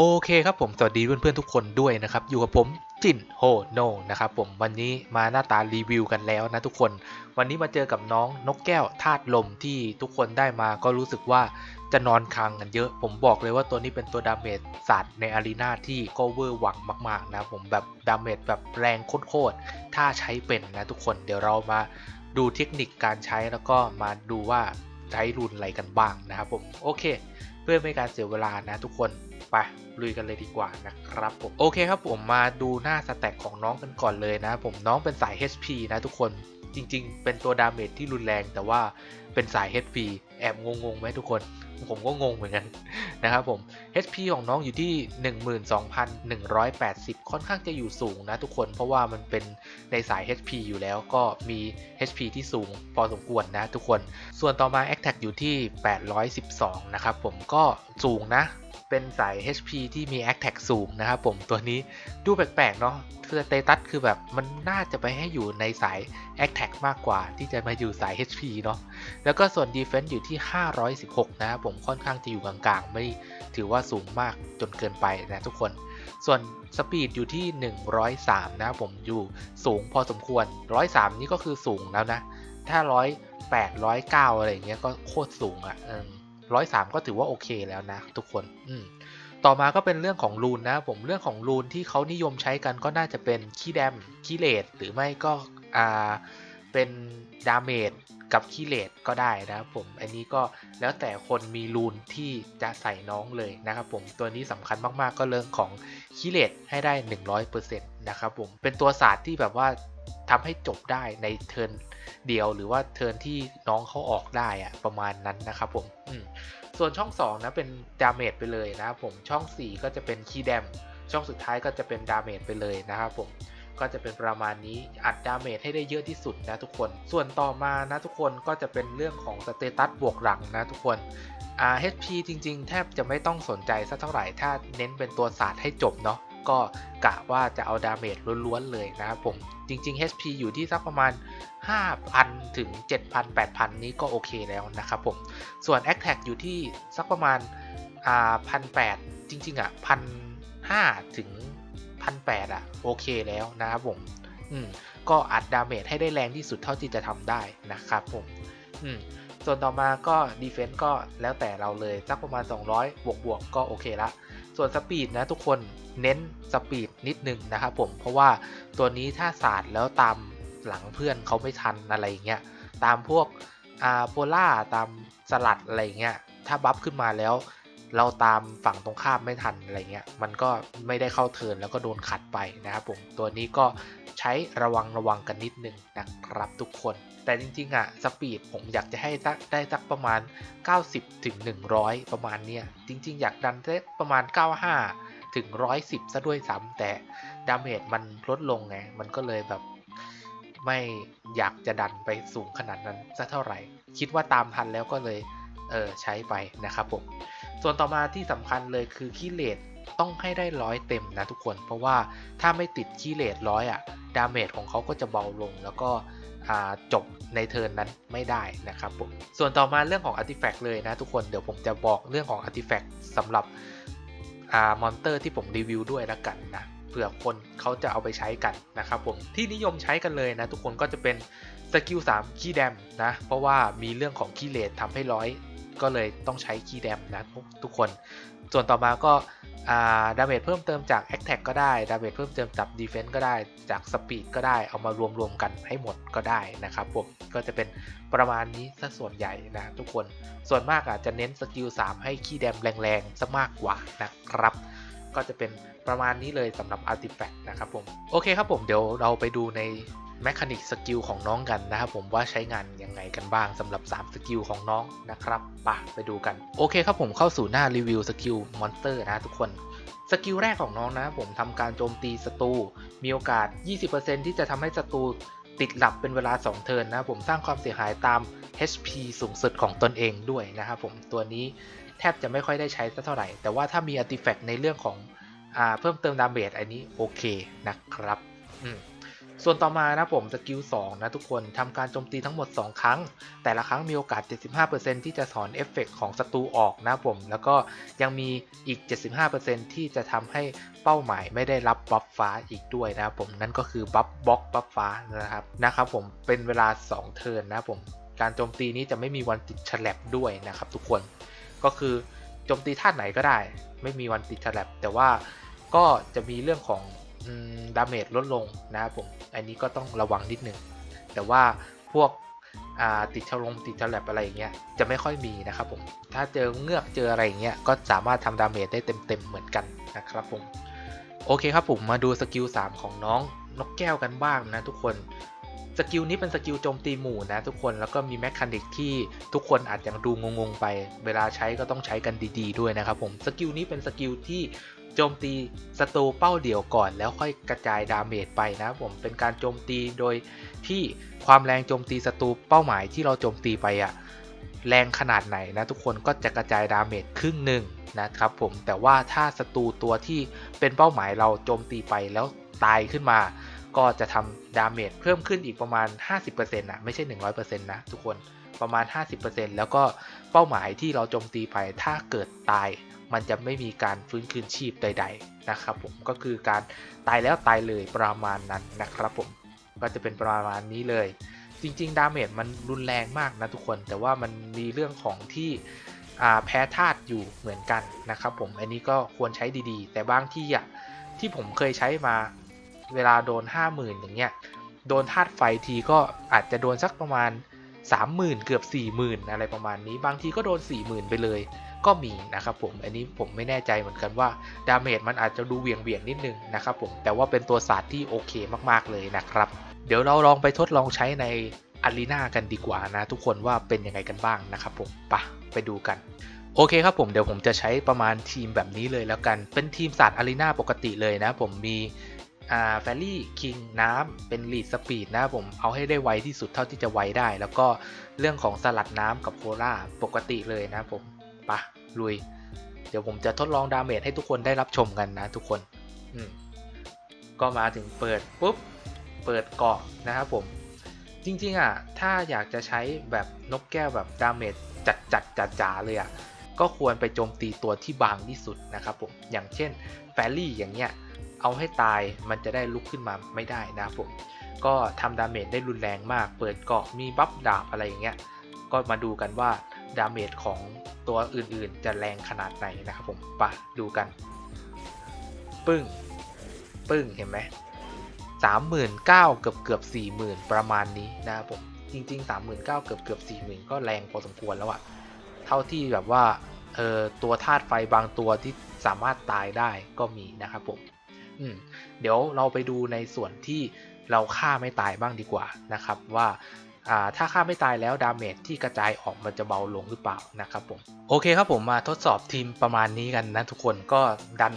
โอเคครับผม สวัสดีเพื่อนๆทุกคนด้วยนะครับ อยู่กับผมจินโฮโนนะครับผมวันนี้มาหน้าตารีวิวกันแล้วนะทุกคน วันนี้มาเจอกับน้องนกแก้วธาตุลมที่ทุกคนได้มาก็รู้สึกว่าจะนอนค้างกันเยอะ ผมบอกเลยว่าตัวนี้เป็นตัวดาเมจศาสตร์ในอารีนาที่ก็เวอร์หวังมากๆนะผมแบบดาเมจแบบแรงโคตรๆถ้าใช้เป็นนะทุกคนเดี๋ยวเรามาดูเทคนิคการใช้แล้วก็มาดูว่าใช้รุนอะไรกันบ้างนะครับผมโอเค พื่อไม่การเสียเวลานะทุกคนไปลุยกันเลยดีกว่านะครับผมโอเคครับผมมาดูหน้าสแต็กของน้องกันก่อนเลยนะ ผมน้องเป็นสาย HP นะทุกคนจริง ๆ เป็นตัวดาเมจที่รุนแรงแต่ว่าเป็นสาย HP แอบงงๆไหมทุกคน ผมก็งงเหมือนกันนะครับผม HP ของน้องอยู่ที่ 12,180 ค่อนข้างจะอยู่สูงนะทุกคน เพราะว่ามันเป็นในสาย HP อยู่แล้วก็มี HP ที่สูงพอสมควรนะทุกคน ส่วนต่อมา a t t a c อยู่ที่ 812 นะครับผมก็สูงนะ เป็นสาย HP ที่มี a t t a c สูงนะครับผม ตัวนี้ดูแปลกๆเนาะคือสเตตัสคือแบบมันน่าจะไปให้อยู่ในสาย a t t a c มากกว่าที่จะมาอยู่สาย HP เนาะ แล้วก็ส่วน Defense อยู่ที่ 516 นะครับผมมค่อนข้างจะอยู่กลางๆ ไม่ถือว่าสูงมากจนเกินไปนะทุกคน ส่วนสปีดอยู่ที่ 103 นะผมอยู่สูงพอสมควร 103 นี่ก็คือสูงแล้วนะ ถ้า 108 109 อะไรอย่างเงี้ยก็โคตรสูงอะ่ะร้อยสามก็ถือว่าโอเคแล้วนะทุกคน อืม ต่อมาก็เป็นเรื่องของรูนนะผมเรื่องของรูนที่เขานิยมใช้กันก็น่าจะเป็นคีแดมคีเลตหรือไม่ก็อ่าเป็นดาเมจ กับคีเลตก็ได้นะครับผมอันนี้ก็แล้วแต่คนมีรูนที่จะใส่น้องเลยนะครับผมตัวนี้สำคัญมากๆก็เรื่องของคีเลตให้ได้ 100%นะครับผมเป็นตัวศาสตร์ที่แบบว่าทำให้จบได้ในเทิร์นเดียวหรือว่าเทิร์นที่น้องเขาออกได้อะประมาณนั้นนะครับผมมส่วนช่อง 2 นะเป็นดาเมจไปเลยนะครับผมช่อง 4 ก็จะเป็นคีย์แดมช่องสุดท้ายก็จะเป็นดาเมจไปเลยนะครับผม ก็จะเป็นประมาณนี้อัดดาเมจให้ได้เยอะที่สุดนะทุกคน ส่วนต่อมานะทุกคนก็จะเป็นเรื่องของสเตตัสบวกหลังนะทุกคนอ่า HP จริง ๆ แทบจะไม่ต้องสนใจสักเท่าไหร่ถ้าเน้นเป็นตัวศาสตร์ให้จบเนาะก็กะว่าจะเอาดาเมจล้วนๆเลยนะครับผม จริง ๆ HP อยู่ที่สักประมาณ 5,000 ถึง 7,000 8,000 นี้ก็โอเคแล้วนะครับผม ส่วน a c t a c อยู่ที่สักประมาณอ่าพันแปดจริง ๆ อะพัน ห้าถึงพันแปดอะโอเคแล้วนะครับผมอืมก็อัดดาเมจให้ได้แรงที่สุดเท่าที่จะทำได้นะครับผมอืมส่วนต่อมาก็ดีเฟนต์ก็แล้วแต่เราเลยสักประมาณ 200 บวกบวกก็โอเคละส่วนสปีดนะทุกคนเน้นสปีดนิดนึงนะครับผมเพราะว่าตัวนี้ถ้าศาสตร์แล้วตามหลังเพื่อนเขาไม่ทันอะไรเงี้ยตามพวกอ่าโพล่าตามสลัดอะไรเงี้ยถ้าบัฟขึ้นมาแล้ว เราตามฝั่งตรงข้ามไม่ทันอะไรเงี้ย มันก็ไม่ได้เข้าเทินแล้วก็โดนขัดไปนะครับผม ตัวนี้ก็ใช้ระวังระวังกันนิดนึงนะครับทุกคน แต่จริงๆอะสปีดผมอยากจะให้ได้สักประมาณ 90ถึง100 ประมาณเนี้ย จริง ๆ อยากดันได้ประมาณ 95ถึง110 ซะด้วยซ้ำแต่ดาเมจมันลดลงไง มันก็เลยแบบไม่อยากจะดันไปสูงขนาดนั้นสักเท่าไหร่ คิดว่าตามทันแล้วก็เลยเออใช้ไปนะครับผม ส่วนต่อมาที่สำคัญเลยคือคีเลตต้องให้ได้ร้อยเต็มนะทุกคน เพราะว่าถ้าไม่ติดคีเลตร้อยอะดาเมจของเขาก็จะเบาลงแล้วก็จบในเทิร์นนั้นไม่ได้นะครับผมส่วนต่อมาเรื่องของอาร์ติแฟกต์เลยนะทุกคนเดี๋ยวผมจะบอกเรื่องของอาร์ติแฟกต์สำหรับอมอนเตอร์ที่ผมรีวิวด้วยแล้วกันนะเผื่อคนเขาจะเอาไปใช้กันนะครับผมที่นิยมใช้กันเลยนะทุกคนก็จะเป็นสกิล3คีย์แดมนะเพราะว่ามีเรื่องของคีย์เลททำให้ร้อย ก็เลยต้องใช้คีย์แดมนะทุกคน ส่วนต่อมาก็ดาเมจเพิ่มเติมจาก a อ t a c ก็ได้ดาเมจเพิ่มเติมจาก Defense ก็ได้จาก Speed ก็ได้เอามารวมๆกันให้หมดก็ได้นะครับผมก็จะเป็นประมาณนี้ซะส่วนใหญ่นะทุกคนส่วนมากอาจจะเน้นสกิล3ให้คีย์แดมแรงๆซะมากกว่านะครับ ก็จะเป็นประมาณนี้เลยสำหรับ Artifact นะครับผมโอเคครับผมเดี๋ยวเราไปดูใน แมคานิกสกิลของน้องกันนะครับผมว่าใช้งานยังไงกันบ้างสำหรับ 3 สกิลของน้องนะครับปะไปดูกัน โอเคครับผมเข้าสู่หน้ารีวิวสกิลมอนสเตอร์นะทุกคนสกิลแรกของน้องนะผมทำการโจมตีศัตรูมีโอกาส 20%ที่จะทำให้ศัตรูติดหลับเป็นเวลา 2 เทิร์นนะผมสร้างความเสียหายตาม HP สูงสุดของตนเองด้วยนะครับผมตัวนี้แทบจะไม่ค่อยได้ใช้สักเท่าไหร่ แต่ว่าถ้ามี Artifact ในเรื่องของอเพิ่มเติมดาเมจอันนี้โอเคนะครับ อืม ส่วนต่อมานะผมสกิล2นะทุกคนทำการโจมตีทั้งหมด 2 ครั้ง แต่ละครั้งมีโอกาส 75%ที่จะถอนเอฟเฟกต์ของศัตรูออกนะผม แล้วก็ยังมีอีก 75%ที่จะทำให้เป้าหมายไม่ได้รับบัฟฟ้าอีกด้วยนะผมนั่นก็คือบัฟบล็อกบัฟฟ้านะครับนะครับผมเป็นเวลา 2 เทิร์นนะผมการโจมตีนี้จะไม่มีวันติดฉลับด้วยนะครับทุกคนก็คือโจมตีท่าไหนก็ได้ ไม่มีวันติดฉลับแต่ว่าก็จะมีเรื่องของ ดาเมจลดลงนะครับผม อันนี้ก็ต้องระวังนิดนึง แต่ว่าพวกติดฉลงติดฉลับอะไรอย่างเงี้ยจะไม่ค่อยมีนะครับผม ถ้าเจอเงือกเจออะไรอย่างเงี้ยก็สามารถทำดาเมจได้เต็มๆเหมือนกันนะครับผม โอเคครับผมมาดูสกิล3ของน้องนกแก้วกันบ้างนะทุกคนสกิลนี้เป็นสกิลโจมตีหมู่นะทุกคนแล้วก็มีแมคานิกที่ทุกคนอาจจะดูงงๆไป เวลาใช้ก็ต้องใช้กันดีๆด้วยนะครับผมสกิลนี้เป็นสกิลที่ โจมตีศัตรูเป้าเดี่ยวก่อนแล้วค่อยกระจายดาเมจไปนะผมเป็นการโจมตีโดยที่ความแรงโจมตีศัตรูเป้าหมายที่เราโจมตีไปอะแรงขนาดไหนนะทุกคนก็จะกระจายดาเมจครึ่งหนึ่งนะครับผมแต่ว่าถ้าศัตรูตัวที่เป็นเป้าหมายเราโจมตีไปแล้วตายขึ้นมา ก็จะทำดาเมจเพิ่มขึ้นอีกประมาณ 50%นะไม่ใช่ 100%นะทุกคนประมาณ 50%แล้วก็เป้าหมายที่เราโจมตีไปถ้าเกิดตาย มันจะไม่มีการฟื้นคืนชีพใด ๆ นะครับผมก็คือการตายแล้วตายเลยประมาณนั้นนะครับผมก็จะเป็นประมาณนี้เลย จริง ๆ ดาเมจมันรุนแรงมากนะทุกคน แต่ว่ามันมีเรื่องของที่แพ้ธาตุอยู่เหมือนกันนะครับผมอันนี้ก็ควรใช้ดีๆ แต่บางที่อะที่ผมเคยใช้มาเวลาโดน 50,000อย่างเงี้ยโดนธาตุไฟทีก็อาจจะโดนสักประมาณ 30,000 เกือบ 40,000 อะไรประมาณนี้ บางทีก็โดน 40,000 ไปเลย ก็มีนะครับผม อันนี้ผมไม่แน่ใจเหมือนกันว่าดาเมจมันอาจจะดูเวียงเวียงนิดนึงนะครับผม แต่ว่าเป็นตัวศาสตร์ที่โอเคมากๆเลยนะครับ เดี๋ยวเราลองไปทดลองใช้ในอารีนากันดีกว่านะ ทุกคนว่าเป็นยังไงกันบ้างนะครับผมปะไปดูกัน โอเคครับผมเดี๋ยวผมจะใช้ประมาณทีมแบบนี้เลยแล้วกัน เป็นทีมศาสตร์อารีนาปกติเลยนะ ผมมี อ่าแฟรี่คิงน้ำเป็นลีดสปีดนะผมเอาให้ได้ไวที่สุดเท่าที่จะไวได้ แล้วก็เรื่องของสลัดน้ำกับโคล่าปกติเลยนะผมปะลุย เดี๋ยวผมจะทดลองดาเมจให้ทุกคนได้รับชมกันนะทุกคนอืมก็มาถึงเปิดปุ๊บเปิดเกาะนะครับผม จริงๆอะถ้าอยากจะใช้แบบนกแก้วแบบดาเมจจัดจัดจ๋าจ๋าเลยอะก็ควรไปโจมตีตัวที่บางที่สุดนะครับผมอย่างเช่นแฟรี่อย่างเงี้ย เอาให้ตายมันจะได้ลุกขึ้นมาไม่ได้นะครับผม ก็ทำดาเมจได้รุนแรงมาก เปิดเกาะมีบัฟดาบอะไรอย่างเงี้ย ก็มาดูกันว่าดาเมจของตัวอื่นๆ จะแรงขนาดไหนนะครับผมปะดูกัน ปึ้ง ปึ้งเห็นไหมสามหมื่นเก้าเกือบเกือบสี่หมื่นประมาณนี้นะครับผม จริงๆสามหมื่นเก้าเกือบเกือบสี่หมื่นก็แรงพอสมควรแล้วอะเท่าที่แบบว่าเออตัวธาตุไฟบางตัวที่สามารถตายได้ก็มีนะครับผม อืมเดี๋ยวเราไปดูในส่วนที่เราฆ่าไม่ตายบ้างดีกว่านะครับว่าถ้าฆ่าไม่ตายแล้วดาเมจที่กระจายออกมันจะเบาลงหรือเปล่านะครับผมโอเคครับผมมาทดสอบทีมประมาณนี้กันนะทุกคนก็ดัน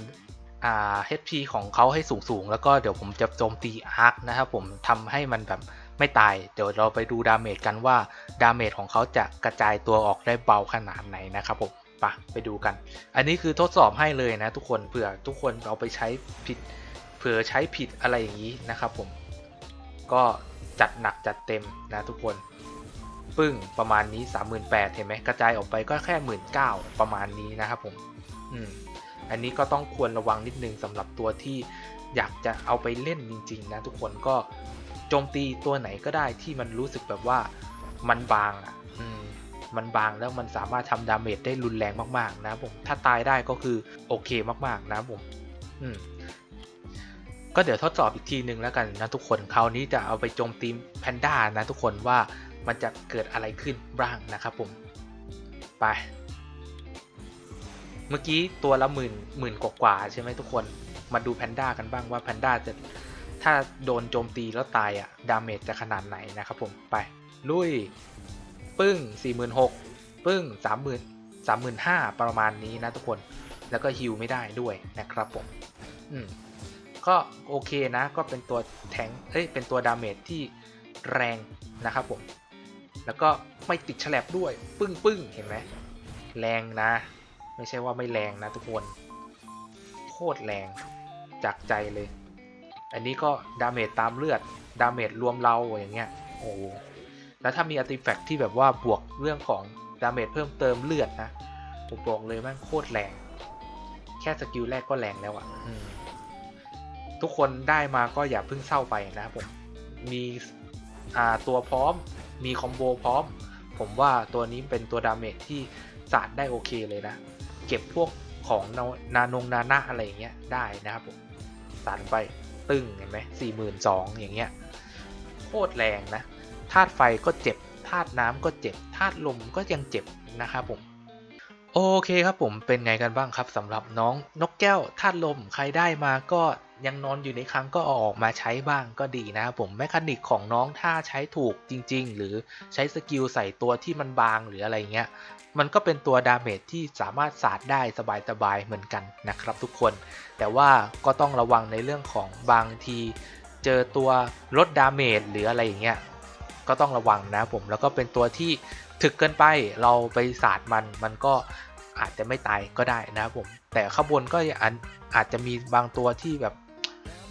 อ่า HP ของเขาให้สูงสูงแล้วก็เดี๋ยวผมจะโจมตีอาร์คนะครับผมทำให้มันแบบไม่ตาย เดี๋ยวเราไปดูดาเมจกันว่าดาเมจของเขาจะกระจายตัวออกได้เบาขนาดไหนนะครับผม ปะไปดูกัน อันนี้คือทดสอบให้เลยนะทุกคนเผื่อทุกคนเอาไปใช้ผิดเผื่อใช้ผิดอะไรอย่างนี้นะครับผมก็จัดหนักจัดเต็มนะทุกคนปึ้งประมาณนี้ 38,000เห็นไหมกระจายออกไปก็แค่ 19,000 ประมาณนี้นะครับผมอืมอันนี้ก็ต้องควรระวังนิดนึงสำหรับตัวที่อยากจะเอาไปเล่นจริง ๆ นะ ทุกคนก็โจมตีตัวไหนก็ได้ที่มันรู้สึกแบบว่ามันบางอะ มันบางแล้วมันสามารถทำดาเมจได้รุนแรงมากๆ นะผมถ้าตายได้ก็คือโอเคมากๆ นะผมอืมก็เดี๋ยวทดสอบอีกทีหนึ่งแล้วกันนะทุกคนคราวนี้จะเอาไปโจมตีแพนด้านะทุกคนว่ามันจะเกิดอะไรขึ้นบ้างนะครับผมไป เมื่อกี้ตัวละหมื่นหมื่นกว่าใช่ไหมทุกคนมาดูแพนด้ากันบ้างว่าแพนด้าจะถ้าโดนโจมตีแล้วตายอะดาเมจจะขนาดไหนนะครับผมไป ลุย ปึ้ง46,000ปึ้ง30,000 35,000ประมาณนี้นะทุกคนแล้วก็ฮิวไม่ได้ด้วยนะครับผมอืมก็โอเคนะก็เป็นตัวแทงเอ้ยเป็นตัวดาเมจที่แรงนะครับผม แล้วก็ไม่ติดฉลบด้วย ปึ้งปึ้งเห็นไหมแรงนะ ไม่ใช่ว่าไม่แรงนะทุกคน โคตรแรงจากใจเลย อันนี้ก็ดาเมจตามเลือด ดาเมจรวมเราอย่างเงี้ย โอ้ แล้วถ้ามีอาร์ติแฟกต์ที่แบบว่าบวกเรื่องของดาเมจเพิ่มเติมเลือดนะผมบอกเลยมันโคตรแรง แค่สกิลแรกก็แรงแล้วอะ่ะอืมทุกคนได้มาก็อย่าเพิ่งเศร้าไปนะครับผม มีอ่าตัวพร้อม มีคอมโบพร้อม ผมว่าตัวนี้เป็นตัวดาเมจที่สาดได้โอเคเลยนะ เก็บพวกของนานานงนานะอะไรอย่างเงี้ยได้นะครับผมสาดไปตึ้งเห็นไหมสี่หมื่นสองอย่างเงี้ย โคตรแรงนะ ธาตุไฟก็เจ็บธาตุน้ำก็เจ็บธาตุลมก็ยังเจ็บนะครับผมโอเคครับผมเป็นไงกันบ้างครับสำหรับน้องนกแก้วธาตุลมใครได้มาก็ยังนอนอยู่ในครั้งก็เอาออกมาใช้บ้างก็ดีนะครับผมแมคานิกของน้องถ้าใช้ถูกจริง ๆ หรือใช้สกิลใส่ตัวที่มันบางหรืออะไรเงี้ยมันก็เป็นตัวดาเมจที่สามารถสาดได้สบายๆเหมือนกันนะครับทุกคน แต่ว่าก็ต้องระวังในเรื่องของบางที เจอตัวลดดาเมจหรืออะไรอย่างเงี้ย ก็ต้องระวังนะผมแล้วก็เป็นตัวที่ถึกเกินไปเราไปสาดมันมันก็อาจจะไม่ตายก็ได้นะผมแต่ข้างบนก็อาจจะมีบางตัวที่แบบ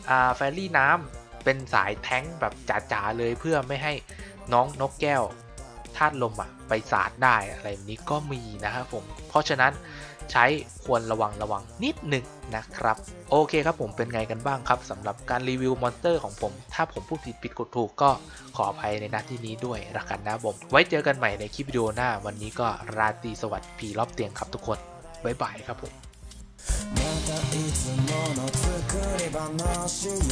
อ่าแฟรี่น้ำเป็นสายแท้งแบบจ๋าๆเลยเพื่อไม่ให้น้องนกแก้วธาตุลมอะไปสาดได้อะไรแบบนี้ก็มีนะครับผมเพราะฉะนั้น ใช้ควรระวังระวังนิดหนึ่งนะครับ โอเคครับผมเป็นไงกันบ้างครับสำหรับการรีวิวมอนสเตอร์ของผม ถ้าผมพูดผิดผิดกดถูกก็ขออภัยในหน้าที่นี้ด้วยละกันนะผมไว้เจอกันใหม่ในคลิปวิดีโอหน้า วันนี้ก็ราตรีสวัสดิ์ผีรอบเตียงครับทุกคนบ๊ายบายครับผม